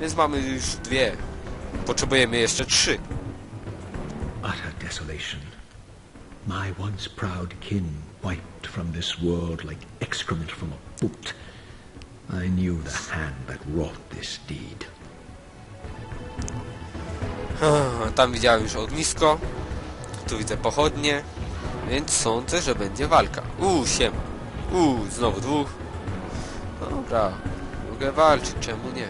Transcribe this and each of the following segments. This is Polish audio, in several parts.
Więc mamy już dwie. Potrzebujemy jeszcze trzy. Utter desolation. My once proud kin wiped from this world like excrement from a boot. I knew the hand that wrought this deed. Ah, Tam widziałem już ognisko. Tu widzę pochodnie. Więc sądzę, że będzie walka. Uuu, siema. Uuu, znowu dwóch. Dobra. Mogę walczyć, czemu nie?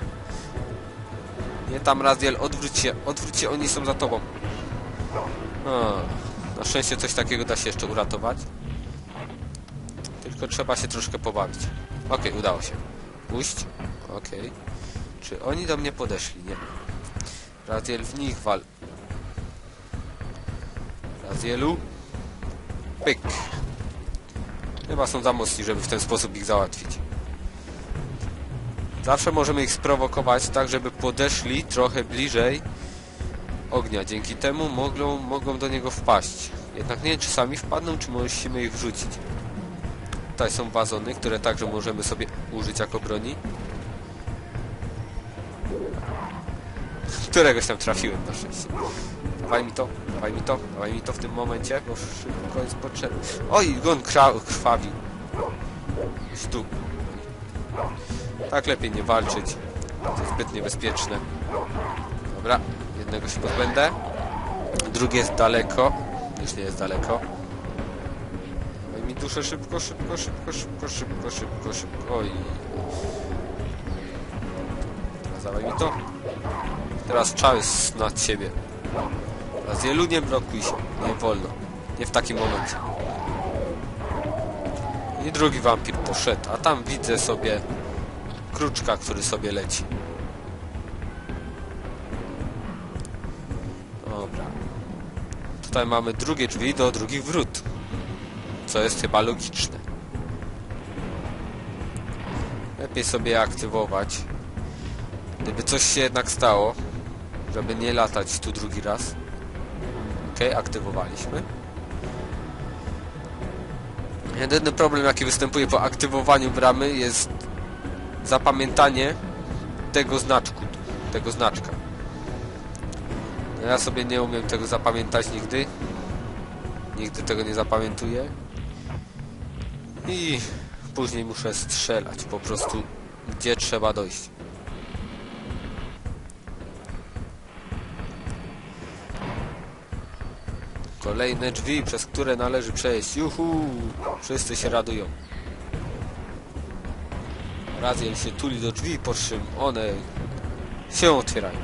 Nie tam Raziel, odwróć się, odwróć się, oni są za tobą. Na szczęście coś takiego da się jeszcze uratować. Tylko trzeba się troszkę pobawić. Okej, udało się. Puść. Okej. Czy oni do mnie podeszli? Nie. Raziel w nich wal. Razielu. Pyk. Chyba są za mocni, żeby w ten sposób ich załatwić. Zawsze możemy ich sprowokować tak, żeby podeszli trochę bliżej ognia. Dzięki temu mogą, mogą do niego wpaść. Jednak nie wiem, czy sami wpadną, czy musimy ich wrzucić. Tutaj są wazony, które także możemy sobie użyć jako broni. Któregoś tam trafiłem na szczęście. Dawaj mi to, dawaj mi to, dawaj mi to w tym momencie, bo szybko jest potrzebny. Oj, on krwawił. Już tu. Tak lepiej nie walczyć. To jest zbyt niebezpieczne. Dobra, jednego się pozbędę. Drugie jest daleko. Już nie jest daleko. Dawaj mi duszę szybko, szybko, szybko, szybko, szybko, szybko, szybko. Oj. Dawaj mi to. Teraz czas nad siebie. Teraz wielu nie blokuj się. Nie wolno. Nie w takim momencie. I drugi wampir poszedł. A tam widzę sobie kruczka, który sobie leci. Dobra. Tutaj mamy drugie drzwi do drugich wrót. Co jest chyba logiczne. Lepiej sobie je aktywować. Gdyby coś się jednak stało, żeby nie latać tu drugi raz. Ok, aktywowaliśmy. Jedyny problem jaki występuje po aktywowaniu bramy jest zapamiętanie tego znaczku, tego znaczka. Ja sobie nie umiem tego zapamiętać nigdy. Nigdy tego nie zapamiętuję. I później muszę strzelać po prostu gdzie trzeba dojść. Kolejne drzwi, przez które należy przejść. Juhu! Wszyscy się radują. Raziel się tuli do drzwi, po czym one się otwierają.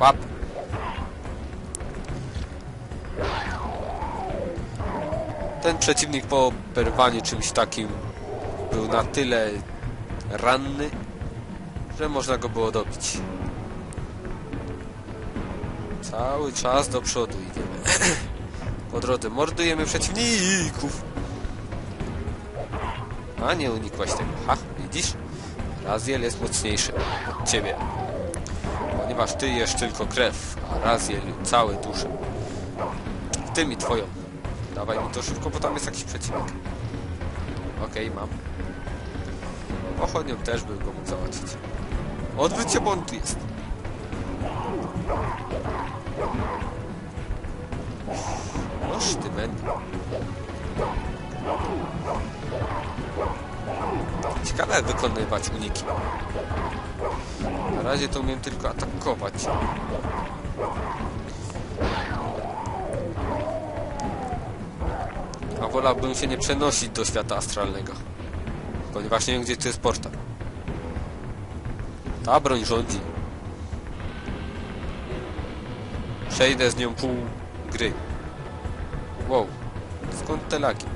Łap! Ten przeciwnik po operowaniu czymś takim był na tyle ranny, że można go było dobić. Cały czas do przodu idziemy. Po drodze mordujemy przeciwników. A nie unikłaś tego. Ha, widzisz? Raziel jest mocniejszy od ciebie. Ponieważ ty jesz tylko krew, a Raziel całe dusze. Ty mi twoją. Dawaj mi to szybko, bo tam jest jakiś przeciwnik. Okej, mam. Pochodnią też bym go mógł załatwić. Odwróć bo on tu jest. Noż ty mędy. Ciekawe wykonywać uniki. Na razie to umiem tylko atakować. A wolałbym się nie przenosić do świata astralnego. Ponieważ nie wiem gdzie to jest portal. Ta broń rządzi. Przejdę z nią pół gry. Wow. Skąd te lagi?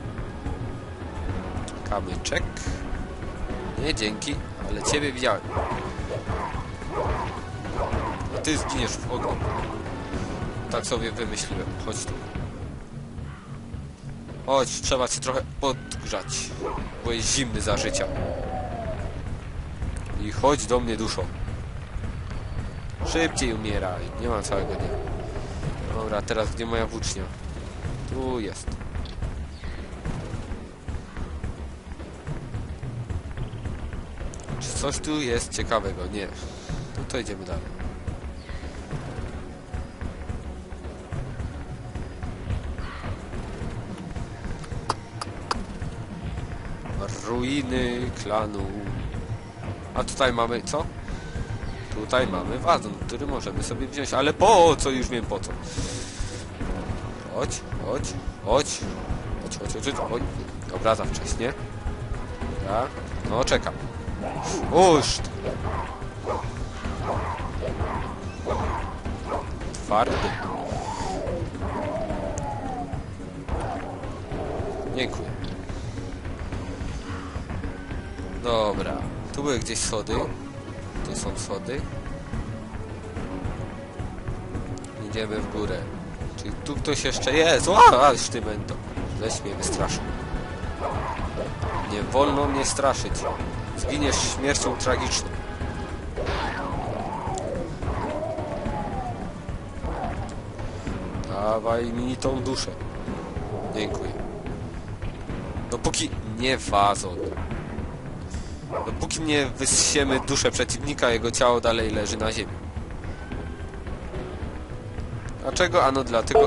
Kamyczek. Nie, dzięki, ale ciebie widziałem. A ty zginiesz w ogniu. Tak sobie wymyśliłem. Chodź tu. Chodź, trzeba cię trochę podgrzać. Bo jest zimny za życia. I chodź do mnie duszą. Szybciej umieraj. Nie mam całego dnia. Dobra, teraz gdzie moja włócznia? Tu jest. Coś tu jest ciekawego? Nie. No to idziemy dalej. Ruiny klanu. A tutaj mamy co? Tutaj mamy wazon, który możemy sobie wziąć, ale po co? Już wiem po co. Chodź, chodź, chodź. Chodź, chodź, chodź, chodź. Oj, obraza wcześniej. Tak. No, czekam. Uż! Twardy. Dziękuję. Dobra. Tu były gdzieś schody. Tu są schody. Idziemy w górę. Czyli tu ktoś jeszcze jest. O, ale sztymento. Leś mnie wystraszył. Nie wolno mnie straszyć. Zginiesz śmiercią tragiczną. Dawaj mi tą duszę. Dziękuję. Dopóki nie wazon. Dopóki nie wysiemy duszę przeciwnika, jego ciało dalej leży na ziemi. Dlaczego? Ano dlatego...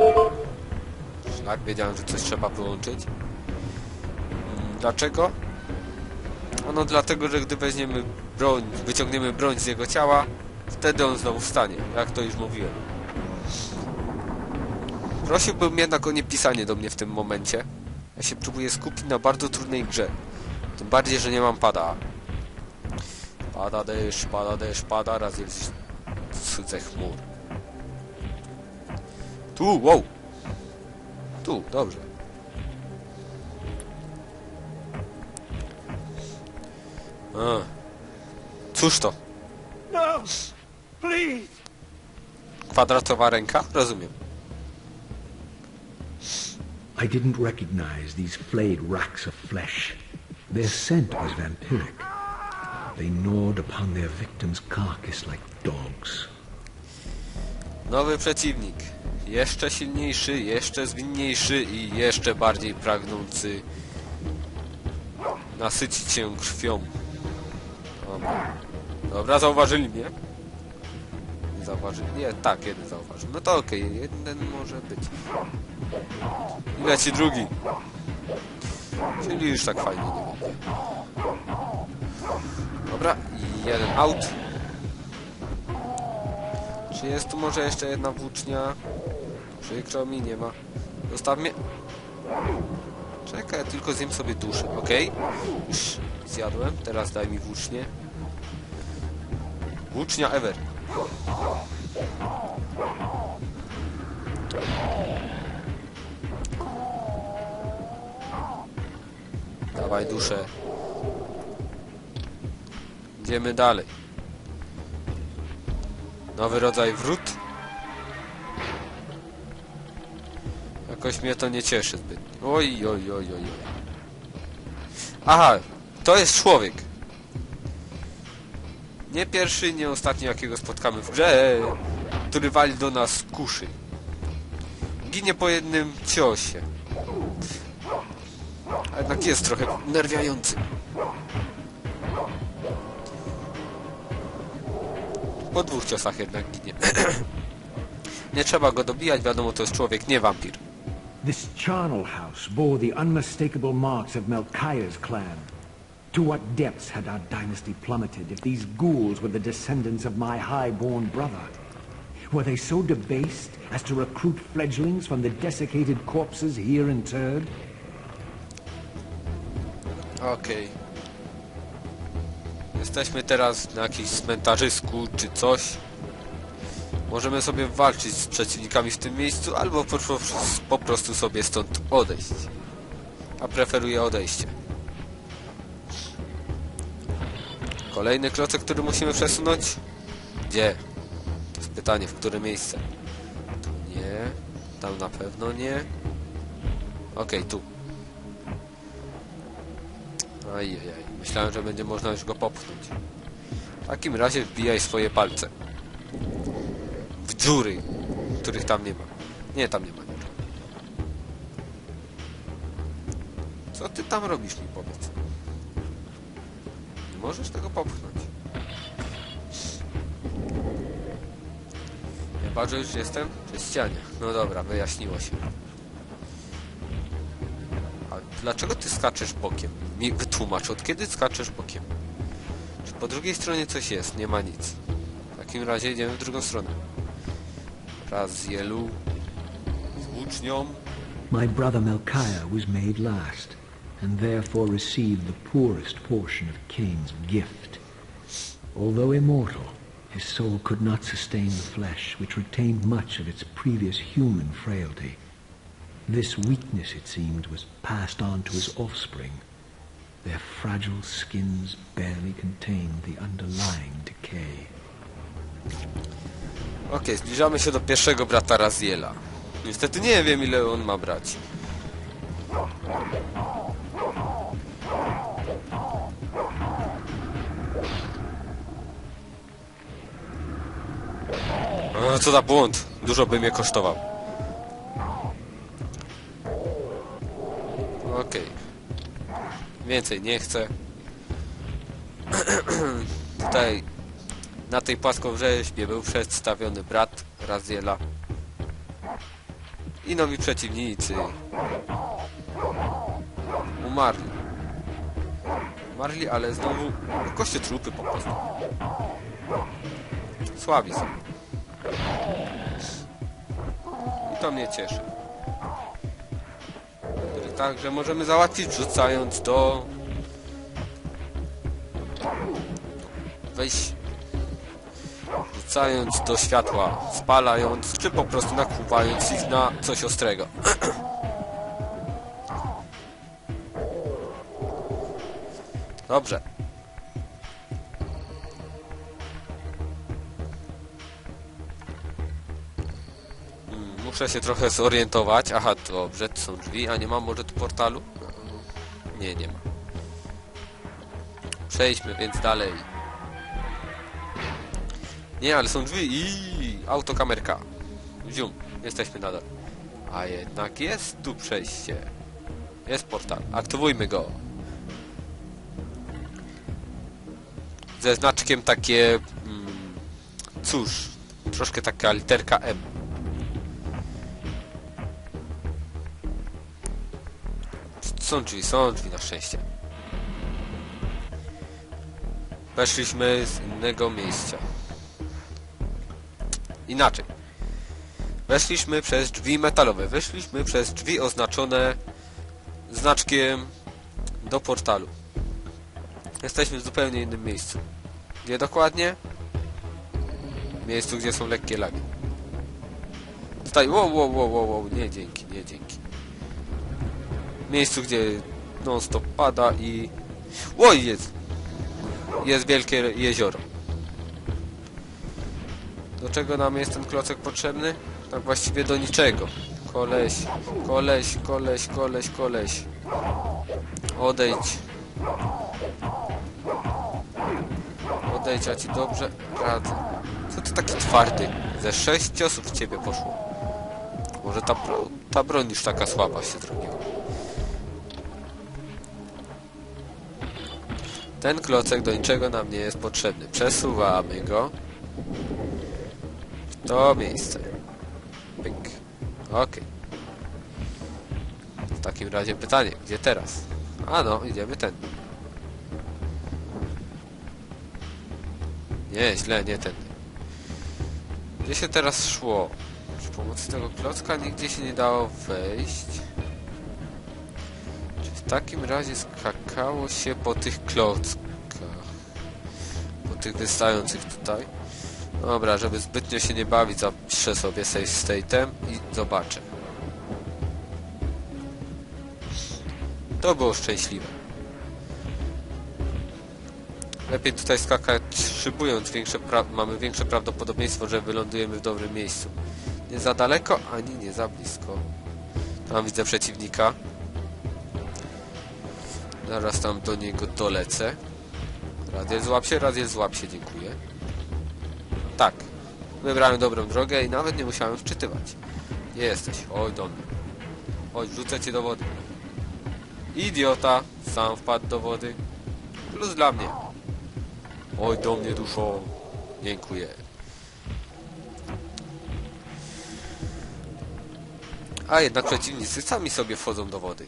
Szlak, wiedziałem, że coś trzeba wyłączyć. Dlaczego? Ano dlatego, że gdy weźmiemy broń, wyciągniemy broń z jego ciała, wtedy on znowu wstanie, jak to już mówiłem. Prosiłbym jednak o nie pisanie do mnie w tym momencie. Ja się próbuję skupić na bardzo trudnej grze. Tym bardziej, że nie mam pada. Pada deszcz, pada deszcz, pada, raz jest cudze chmur. Tu, wow! Tu, dobrze. A. Cóż to? No! Please! Kwadratowa ręka? Rozumiem. I didn't recognize these flayed racks of flesh. Their scent was vampiric. They gnawed upon their victim's carcass like dogs. Nowy przeciwnik. Jeszcze silniejszy, jeszcze zwinniejszy i jeszcze bardziej pragnący nasycić się krwią. Dobra. Dobra, zauważyli mnie. Nie zauważyli? Nie, tak, jeden zauważył. No to okej, jeden może być. I leci drugi. Czyli już tak fajnie nie będzie. Dobra, jeden out. Czy jest tu może jeszcze jedna włócznia? Przykro mi, nie ma. Zostaw mnie. Czekaj, tylko zjem sobie duszę, okej? Już zjadłem, teraz daj mi włócznię. Włócznia ever. Dawaj duszę. Idziemy dalej. Nowy rodzaj wrót. Jakoś mnie to nie cieszy zbyt. Oj, oj, oj, oj. Aha, to jest człowiek. Nie pierwszy, nie ostatni, jakiego spotkamy w grze, który wali do nas kuszy. Ginie po jednym ciosie. A jednak jest trochę nerwiający. Po dwóch ciosach jednak ginie. nie trzeba go dobijać, wiadomo to jest człowiek, nie wampir. This charnel house bore the unmistakable marks of clan. To what depths had our dynasty plummeted if these ghouls were the descendants of my high-born brother? Were they so debased as to recruit fledglings from the desiccated corpses here interred? Okej. Jesteśmy teraz na jakimś cmentarzysku czy coś. Możemy sobie walczyć z przeciwnikami w tym miejscu, albo po, po, po prostu sobie stąd odejść. A preferuję odejście. Kolejny klocek, który musimy przesunąć? Gdzie? To jest pytanie, w które miejsce? Tu nie. Tam na pewno nie. Okej, tu. Ajajaj, myślałem, że będzie można już go popchnąć. W takim razie wbijaj swoje palce. W dziury, których tam nie ma. Nie, tam nie ma. Co ty tam robisz mi, powiedz? Możesz tego popchnąć. Chyba, że już jestem przy ścianie. No dobra, wyjaśniło się. A dlaczego ty skaczesz bokiem? Mi wytłumacz, od kiedy skaczesz bokiem? Czy po drugiej stronie coś jest? Nie ma nic. W takim razie idziemy w drugą stronę. Raz z jelu. Z włócznią. My brother Melchiah was made last, and therefore received the poorest portion of Cain's gift. Although immortal, his soul could not sustain the flesh, which retained much of its previous human frailty. This weakness, it seemed, was passed on to his offspring. Their fragile skins barely contained the underlying decay. Okej, zbliżamy się do pierwszego brata Raziela. Niestety nie wiem ile on ma braci. O, co za błąd. Dużo by mnie kosztował. Okej. Więcej nie chcę. Tutaj na tej płaskorzeźbie był przedstawiony brat Raziela i nowi przeciwnicy umarli. Umarli, ale znowu kościotrupy po prostu. Słabi są. To mnie cieszy. Których Także możemy załatwić wrzucając do... Weź wrzucając do światła, spalając, czy po prostu nakłuwając ich na coś ostrego. Dobrze. Muszę się trochę zorientować. Aha, dobrze, to są drzwi, a nie ma może tu portalu? Nie, nie ma. Przejdźmy więc dalej. Nie, ale są drzwi i autokamerka. Zium, jesteśmy nadal. A jednak jest tu przejście. Jest portal. Aktywujmy go. Ze znaczkiem takie... Mm, cóż, troszkę taka literka M. Są drzwi, są drzwi na szczęście. Weszliśmy z innego miejsca. Inaczej. Weszliśmy przez drzwi metalowe. Weszliśmy przez drzwi oznaczone znaczkiem do portalu. Jesteśmy w zupełnie innym miejscu. Gdzie dokładnie? W miejscu, gdzie są lekkie lagi. Tutaj, wow, wow, wow, wow, wow, nie dzięki, nie dzięki. Miejscu, gdzie non stop pada i... Oj, jest! Jest wielkie jezioro. Do czego nam jest ten klocek potrzebny? Tak właściwie do niczego. Koleś, koleś, koleś, koleś, koleś. Odejdź. Odejdź, a ci dobrze radzę. Co ty taki twardy? Ze sześć ciosów w ciebie poszło. Może ta, ta broń już taka słaba się zrobiła. Ten klocek do niczego nam nie jest potrzebny. Przesuwamy go. To miejsce. Pyk. Okej. W takim razie pytanie, gdzie teraz? A no, idziemy ten. Nie, źle, nie ten. Gdzie się teraz szło? Przy pomocy tego klocka nigdzie się nie dało wejść. W takim razie skakało się po tych klockach? Po tych wystających tutaj? Dobra, żeby zbytnio się nie bawić, zapiszę sobie save state'em i zobaczę. To było szczęśliwe. Lepiej tutaj skakać szybując, większe mamy większe prawdopodobieństwo, że wylądujemy w dobrym miejscu. Nie za daleko, ani nie za blisko. Tam widzę przeciwnika. Zaraz tam do niego dolecę. Radiel złap się, Radiel złap się, dziękuję. Tak. Wybrałem dobrą drogę i nawet nie musiałem wczytywać. Gdzie jesteś? Oj, do mnie. Oj, wrzucę cię do wody. Idiota! Sam wpadł do wody. Plus dla mnie. Oj, do mnie duszo. Dziękuję. A jednak przeciwnicy sami sobie wchodzą do wody.